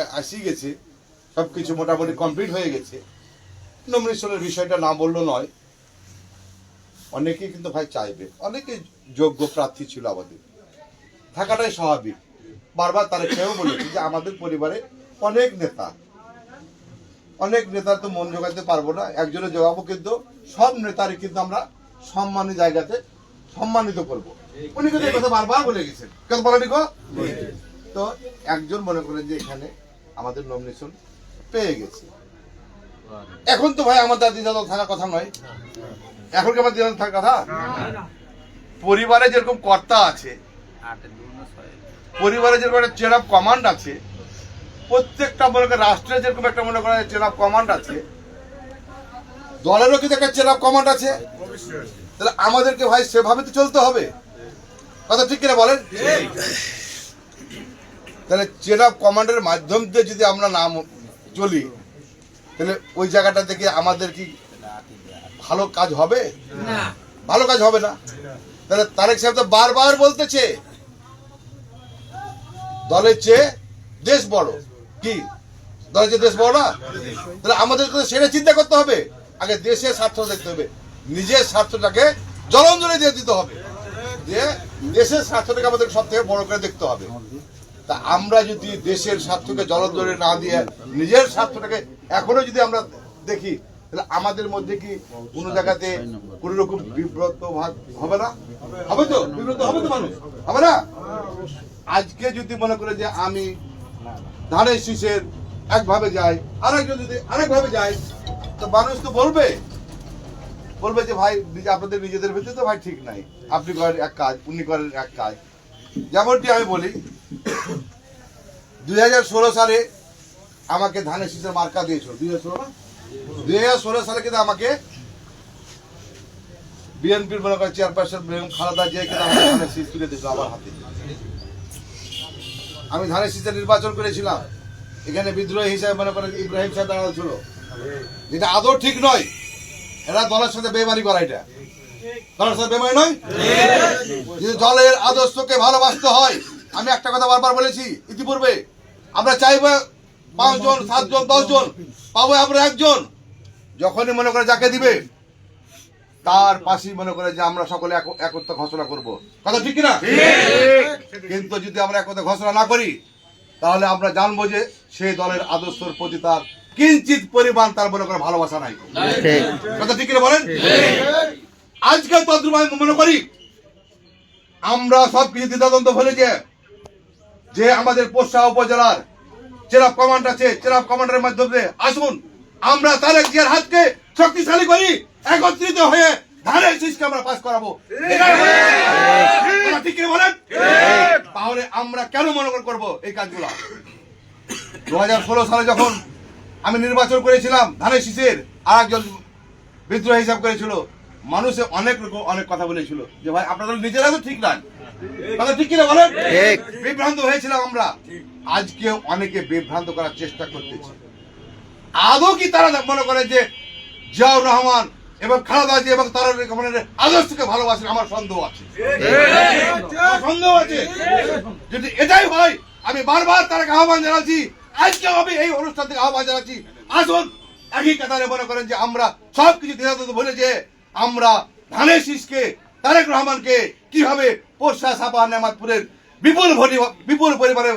আসি গেছে। সব কিছু মোটামুটি কমপ্লিট হয়ে গেছে। নমিনেশনের বিষয়টা না বলল নয়। অনেকেই কিন্তু ভাই চাইবে। অনেকে যোগ্য প্রার্থী ছিল আমাদের। থাকাটাই স্বাভাবিক। বারবার তারা কেউ বলেছে যে আমাদের পরিবারে অনেক নেতা। অনেক নেতার তো মন জোগাতে পারব না। একজনে জোগাবো কিন্তু সব নেতারই কিন্তু আমরা সম্মানী জায়গাতে সম্মানিত করব। উনি কিন্তু এই কথা বারবার বলে গেছেন। কেন বলেনি গো? তো একজন মনে করেন যে এখানে আমাদের নমিনেশন পেয়ে গেছে। এখন তো ভাই আমার দাদি দাদা থাকার কথা নয়। এখন কি আমার দিদা থাকার কথা? পরিবারে যেরকম কর্তা আছে, পরিবারে যেরকম একটা চেন অফ কমান্ড আছে, প্রত্যেকটা মনে করেন রাষ্ট্রে যেরকম একটা মনে করেন চেন অফ কমান্ড আছে, দলেরও কিন্তু একটা চেন অফ কমান্ড আছে। তাহলে আমাদেরকে ভাই সেভাবে তো চলতে হবে। কথা ঠিক কিনা বলেন? তাহলে চেন অফ কমান্ডের মাধ্যম দিয়ে যদি আমরা নাম চলি তাহলে ওই জায়গাটা থেকে আমাদের কি ভালো কাজ হবে? ভালো কাজ হবে না? তাহলে তারেক সাহেব তো বারবার বলতেছে দলের চেয়ে দেশ বড়। কি? দলের চেয়ে দেশ বড় না? তাহলে আমাদেরকে তো সেটা চিন্তা করতে হবে। আগে দেশের স্বার্থ দেখতে হবে। নিজের স্বার্থটাকে জলঞ্জলি দিয়ে দিতে হবে। যে দেশের স্বার্থটাকে আমাদের সব থেকে বড় করে দেখতে হবে। তা আমরা যদি দেশের স্বার্থকে জলদরে না দিয়ে নিজের স্বার্থটাকে এখনও যদি আমরা দেখি, তাহলে আমাদের মধ্যে কি কোনো জায়গাতে কোনো রকম বিব্রত হবে না? হবে তো? বিব্রত হবে তো মানুষ? হবে না? আজকে যদি মনে করে যে আমি ধানের শীষের একভাবে যাই, আরেকজন যদি আরেকভাবে যাই তো মানুষ তো বলবে। বলবে যে, ভাই আপনাদের নিজেদের ভিতরে তো ভাই ঠিক নাই। আপনি করেন এক কাজ, উনি করেন এক কাজ। যেমনটি আমি বলি দুই হাজার ষোলো সালে আমাকে ধানের শীষের মার্কা দিয়েছিল। দুই হাজার ষোলো সালে কিন্তু আমাকে বিএনপির মনে করেন চেয়ারপারসন বেগম খালেদা জিয়া কিন্তু আমাকে ধানের শীষ তুলে দিয়েছিল আমার হাতে। আমি ধানের শীষে নির্বাচন করেছিলাম। এখানে বিদ্রোহী হিসাবে মনে করেন ইব্রাহিম সাহেব দাঁড়ানো ছিল। যেটা আদৌ ঠিক নয় এরা দলের সাথে বেমারি করা এটা। দলের সাথে বেমারি নয়? যদি দলের আদর্শকে ভালোবাসতে হয় আমি একটা কথা বারবার বলেছি ইতিপূর্বে। আমরা চাইব পাঁচজন সাতজন দশজন পাবো আমরা একজন। যখনই মনে করে যাকে দিবে তার পাশেই মনে করে যে আমরা সকলে এক- একত্র ঘোষণা করব। কথা ঠিক কিনা? কিন্তু যদি আমরা একত্র ঘোষণা না করি তাহলে আমরা জানব যে সেই দলের আদর্শের প্রতি তার কিঞ্চিত পরিমাণ তার মনে করে ভালোবাসা নাই। কথা ঠিক কিনা বলেন? আজকে তদ্রুপ আমি মনে করি আমরা সব কিছু দ্বিধাদ্বন্দ্ব ভুলে যে যে আমাদের পোষা উপজেলার চেরাপ কমান্ড আছে চেরাপ কমান্ডের মাধ্যমে আসুন। আমরা তারেক জিয়ার হাতকে শক্তিশালী করি একত্রিত হয়ে ধানের শীষকে আমরা পাস করাবো। ঠিক। বলেন? তাহলে আমরা কেন মনে করে করব এই কাজগুলো? দু হাজার ষোলো সালে যখন আমি নির্বাচন করেছিলাম ধানের শীষের আর একজন বিদ্রোহ হিসাব করেছিল। মানুষে অনেক রকম অনেক কথা বলেছিল যে ভাই আপনাদের নিজেরা তো ঠিক নাই। কথা ঠিক কিনা বলেন? বিভ্রান্ত হয়েছিলাম আমরা। আজকে অনেকে বিভ্রান্ত করার চেষ্টা করতেছে। আদৌ কি তারা মনে করে যে জিয়াউর রহমান এবং খালেদা জিয়া এবং তারা আদর্শকে ভালোবাসেন? আমার সন্দেহ আছে। সন্দেহ আছে। যদি এটাই হয় আমি বারবার তারা আহ্বান জানাচ্ছি আজকে আমি এই অনুষ্ঠান থেকে আহ্বান জানাচ্ছি। আসুন একই কাতারে মনে করেন যে আমরা সব কিছু দ্বিধাদ্বন্দ্ব ভুলে যে আমরা ধানের শীষকে তারেক রহমানকে কীভাবে পোষা সাপা নেমাতপুরের বিপুল ভোটে বিপুল পরিমাণে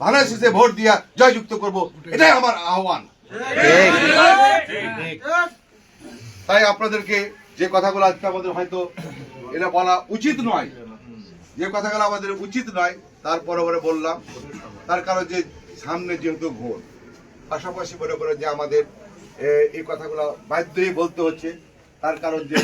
ধানের শীষে ভোট দিয়া জয়যুক্ত করব। এটাই আমার আহ্বান। তাই আপনাদেরকে যে কথাগুলো আজকে আমাদের হয়তো এটা বলা উচিত নয়, যে কথাগুলো আমাদের উচিত নয় তারপরে পরে বললাম। তার কারণ যে সামনে যেহেতু ভোট, পাশাপাশি মনে করে যে আমাদের এই কথাগুলো বাধ্যই বলতে হচ্ছে। তার কারণ যে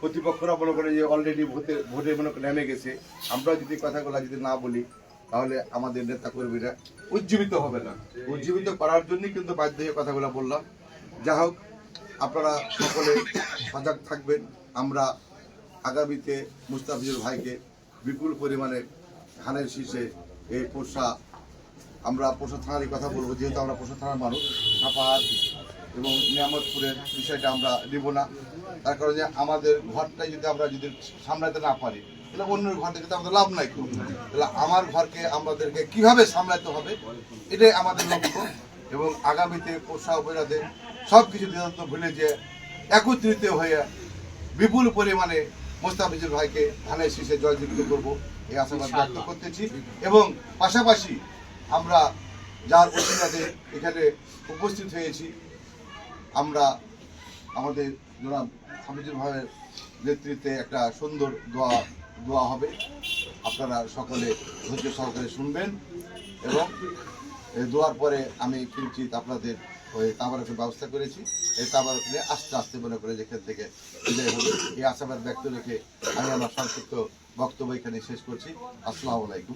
প্রতিপক্ষরা মনে করে যে অলরেডি ভোটে ভোটে মনে নেমে গেছে। আমরা যদি কথাগুলো যদি না বলি, তাহলে আমাদের নেতা কর্মীরা উজ্জীবিত হবে না। উজ্জীবিত করার জন্যই কিন্তু বাধ্য হয়ে কথাগুলো বললাম। যা হোক, আপনারা সকলে সজাগ থাকবেন। আমরা আগামীতে মুস্তাফিজুর ভাইকে বিপুল পরিমাণে ধানের শীষে এই পোষা, আমরা পোষা থানারই কথা বলব, যেহেতু আমরা পোষা থানার মানুষ সাপাহার এবং নিয়ামতপুরের বিষয়টা আমরা নেব না। তার কারণে আমাদের ঘরটাই যদি আমরা যদি সামলাতে না পারি তাহলে অন্যের ঘর থেকে আমাদের লাভ নাই খুব। তাহলে আমার ঘরকে আমাদেরকে কীভাবে সামলাতে হবে এটাই আমাদের লক্ষ্য। এবং আগামীতে পোষা অপরাধে সব কিছু দিদান্ত ভুলে যে একত্রিত হয়ে বিপুল পরিমাণে মোস্তাফিজুর ভাইকে ধানের শীষে জয়যুক্ত করব এই আশাবাদ ব্যক্ত করতেছি। এবং পাশাপাশি আমরা যার অসুবিধাতে এখানে উপস্থিত হয়েছি আমরা আমাদের জনাব হামিদুর ভাইয়ের নেতৃত্বে একটা সুন্দর দোয়া দোয়া হবে। আপনারা সকলে ধৈর্য সহকারে শুনবেন এবং দোয়ার পরে আমি কিঞ্চিত আপনাদের ওই তাবারকের ব্যবস্থা করেছি। এই তাবারক নিয়ে আস্তে আস্তে মনে করে যেখান থেকে বিদায় হবে এই আশাবাদ ব্যক্ত রেখে আমি আমার সংক্ষিপ্ত বক্তব্য এখানে শেষ করছি। আসসালামু আলাইকুম।